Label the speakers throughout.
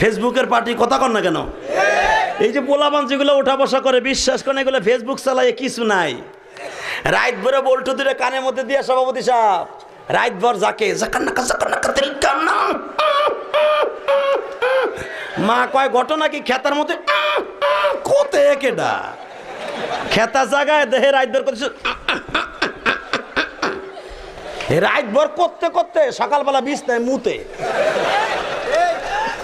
Speaker 1: ফেসবুকের পার্টি কথা কর না কেন? এই যে পোলাবান যেগুলো ওঠা বসা করে, বিশ্বাস করে এগুলো ফেসবুক চালায় কিছু নাই। রাত ভরে বল্টু দূরে কানের মধ্যে দিয়ে সভাপতি সাহেব রাত ভর যাকে মা কয়, ঘটনা কি খেতার মধ্যে? কোতে কেডা? খেতা জায়গায় দেহে রাত ভর করছে। রাত ভর করতে করতে সকালবেলা বিছনায় মুতে।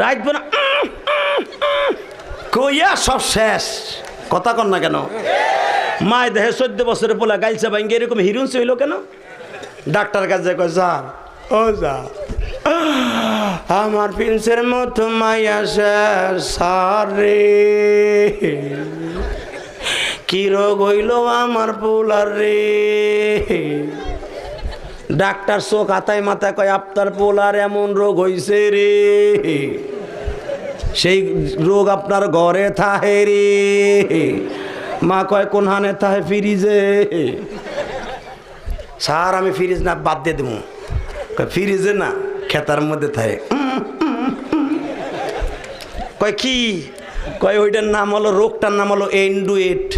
Speaker 1: রাত কইয়া সব শেষ। কথা কর না কেন? মায় দেহে চোদ্দ বছরে পোলা গাইছে ভাঙ্গে এরকম হিরুন হইল কেন? ডাক্তার কাছে কয় যা ও যা আমার প্রিন্সের মতো শেষ সারে কি রোগ হইল আমার পোলার রে? ডাক্তার চোখ আতায় মাথায় কয়, আপনার পোলার এমন রোগ হইছে রে। সেই রোগ আপনার ঘরে থাহে রে। মা কয়, কোন হানে থাহে ফ্রিজে? স্যার, আমি ফ্রিজ না, বাদ দিয়ে দেবো ফ্রিজে না, খেতার মধ্যে থাকে কয়, কি? কয়, ওইটার নাম হলো, রোগটার নাম হলো এন্ডুয়েট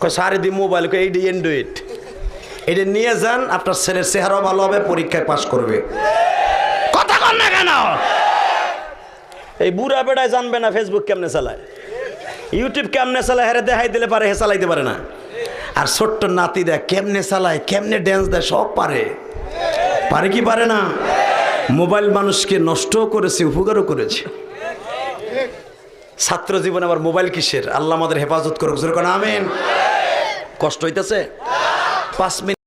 Speaker 1: কয়, সারে দি মোবাইল। কয় এইটি এন্ডুয়েট এটা নিয়ে যান, আপনার ছেলের চেহারাও ভালো হবে, পরীক্ষায় পাশ করবে। কথা কর না কেন? এই বুড়া বেড়ায় জানবে না ফেসবুক কেমনে চালায়। ইউটিউব কেমনে চালায়, হেরে দেখাই দিলে পারে, হে চালাইতে পারে না। আর ছোট্ট নাতি দেয় কেমনে চালায়, কেমনে ড্যান্স দেয়, সব পারে। পারে কি পারে না? মোবাইল মানুষকে নষ্টও করেছে, উপকারও করেছে। ছাত্র জীবনে আবার মোবাইল কিসের? আল্লাহ আমাদের হেফাজত করুক যেরকম আমেন। কষ্ট হইতেছে? পাঁচ মিনিট